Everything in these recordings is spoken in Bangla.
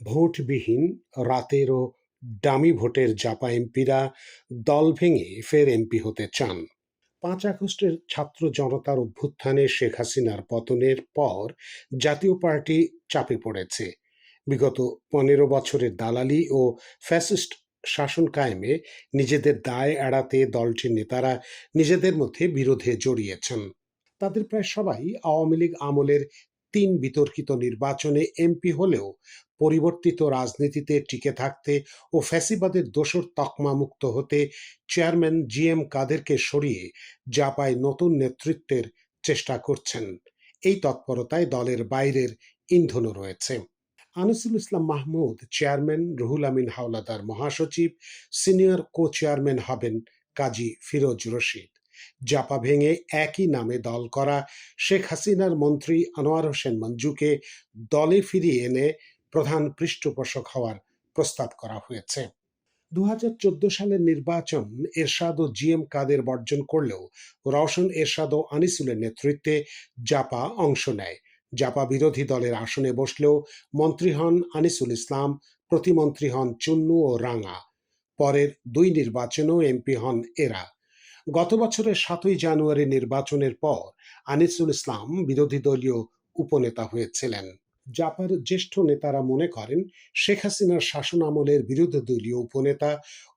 ভোটবিহীন রাতের ও ডামি ভোটের জাপা এমপিরা দল ভেঙে ফের এমপি হতে চান। পাঁচ আগস্টের ছাত্র জনতার অভ্যুত্থানে শেখ হাসিনার পতনের পর জাতীয় পার্টি চাপে পড়েছে। বিগত পনেরো বছরের দালালি ও ফ্যাসিস্ট শাসন কায়েমে নিজেদের দায় এড়াতে দলটির নেতারা নিজেদের মধ্যে বিরোধে জড়িয়েছেন। তাদের প্রায় সবাই আওয়ামী লীগ আমলের তিন বিতর্কিত নির্বাচনে এমপি হলেও পরিবর্তিত রাজনীতিতে টিকে থাকতে ও ফ্যাসিবাদের দোসর তকমা মুক্ত হতে চেয়ারম্যান জি এম কাদেরকে সরিয়ে জাপায় নতুন নেতৃত্বের চেষ্টা করছেন। এই তৎপরতায় দলের বাইরের ইন্ধনও রয়েছে। আনিসুল ইসলাম মাহমুদ চেয়ারম্যান, রুহুল আমিন হাওলাদার মহাসচিব, সিনিয়র কো চেয়ারম্যান হবেন কাজী ফিরোজ রশিদ। জাপা ভেঙে একই নামে দল করা শেখ হাসিনার মন্ত্রী আনোয়ার হোসেন মঞ্জুকে দলে ফিরিয়ে এনে প্রধান পৃষ্ঠপোষক হওয়ার প্রস্তাব করা হয়েছে। দু হাজার চোদ্দ সালের নির্বাচন এরশাদ ও জি এম কাদের বর্জন করলেও রওশন এরশাদ ও আনিসুলের নেতৃত্বে জাপা অংশ নেয়। জাপা বিরোধী দলের আসনে বসলেও মন্ত্রী হন আনিসুল ইসলাম, প্রতিমন্ত্রী হন চুন্নু ও রাঙা। পরের দুই নির্বাচনেও এমপি হন এরা। গত বছরের সাতই জানুয়ারি নির্বাচনের পর আনিসুল ইসলাম বিরোধী দলীয় উপনেতা হয়েছিলেন। জাপার জ্যেষ্ঠ নেতারা মনে করেন, শেখ হাসিনার শাসন আমলের দলীয় উপনেতা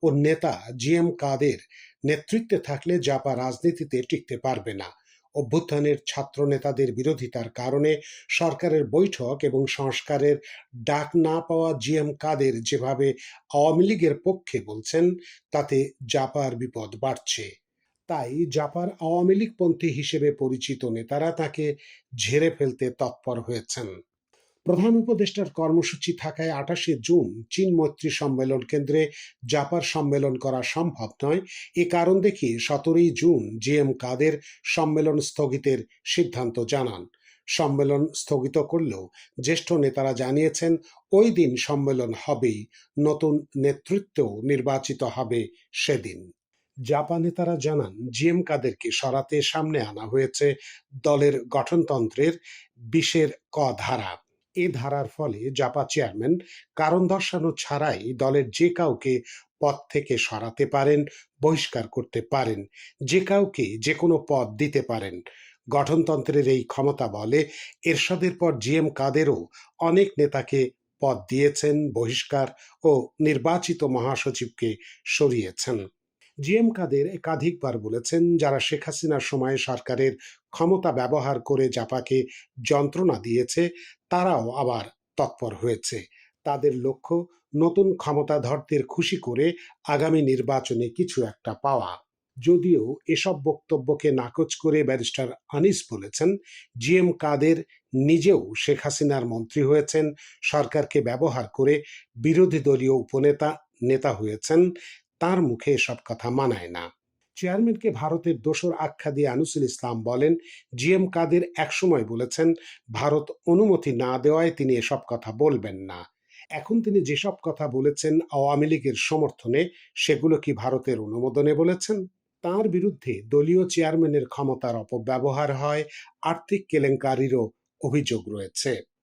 ও নেতা জি এম কাদের নেতৃত্বে থাকলে জাপা রাজনীতিতে টিকতে পারবে না। অভ্যুত্থানের ছাত্র নেতাদের বিরোধিতার কারণে সরকারের বৈঠক এবং সংস্কারের ডাক না পাওয়া জি এম কাদের যেভাবে আওয়ামী লীগের পক্ষে বলছেন, তাতে জাপার বিপদ বাড়ছে। তাই জাপার আওয়ামী লীগপন্থী হিসেবে পরিচিত নেতারা তাকে ঝেড়ে ফেলতে তৎপর হয়েছেন। প্রধান উপদেষ্টার কর্মসূচি থাকায় আঠাশে জুন চীন মৈত্রী সম্মেলন কেন্দ্রে জাপার সম্মেলন করা সম্ভব নয়। এ কারণ দেখিয়ে সতেরোই জুন জি এম কাদের সম্মেলন স্থগিতের সিদ্ধান্ত জানান। সম্মেলন স্থগিত করলেও জ্যেষ্ঠ নেতারা জানিয়েছেন, ওই দিন সম্মেলন হবেই, নতুন নেতৃত্ব নির্বাচিত হবে সেদিন। জাপা নেতারা জানান, জিএম কাদেরকে সরাতে সামনে আনা হয়েছে দলের গঠনতন্ত্রের বিশের ক ধারা। এ ধারার ফলে জাপা চেয়ারম্যান কারণ দর্শানো ছাড়াই দলের যে কাউকে পদ থেকে সরাতে পারেন, বহিষ্কার করতে পারেন, যে কাউকে যে কোনো পদ দিতে পারেন। গঠনতন্ত্রের এই ক্ষমতা বলে এরশাদের পর জিএম কাদেরও অনেক নেতাকে পদ দিয়েছেন, বহিষ্কার ও নির্বাচিত মহাসচিবকে সরিয়েছেন। জিএম কাদের একাধিকবার বলেছেন যারা শেখ হাসিনার সময়ে সরকারের ক্ষমতা ব্যবহার করে জাপাকে যন্ত্রণা দিয়েছে, তারাও আবার তৎপর হয়েছে। তাদের লক্ষ্য, নতুন ক্ষমতাধরদের খুশি করে আগামী নির্বাচনে কিছু একটা পাওয়া। যদিও এসব বক্তব্যকে নাকচ করে ব্যারিস্টার আনিস বলেছেন জিএম কাদের নিজেও শেখ হাসিনার মন্ত্রী হয়েছেন, সরকারকে ব্যবহার করে বিরোধী দলীয় উপনেতা, নেতা হয়েছেন। তার মুখে এসব কথা মানায় না। চেয়ারম্যানকে ভারতের দোসর আখ্যা দিয়ে আনুসুল ইসলাম বলেন, জিএম কাদের একসময় বলেছেন, ভারত অনুমতি না দেওয়ায় তিনি এসব কথা বলবেন না। এখন তিনি যেসব কথা বলেছেন আওয়ামী লীগের সমর্থনে, সেগুলো কি ভারতের অনুমোদনে বলেছেন? তার বিরুদ্ধে দলীয় চেয়ারম্যানের ক্ষমতার অপব্যবহার হয়, আর্থিক কেলেঙ্কারিরও অভিযোগ রয়েছে।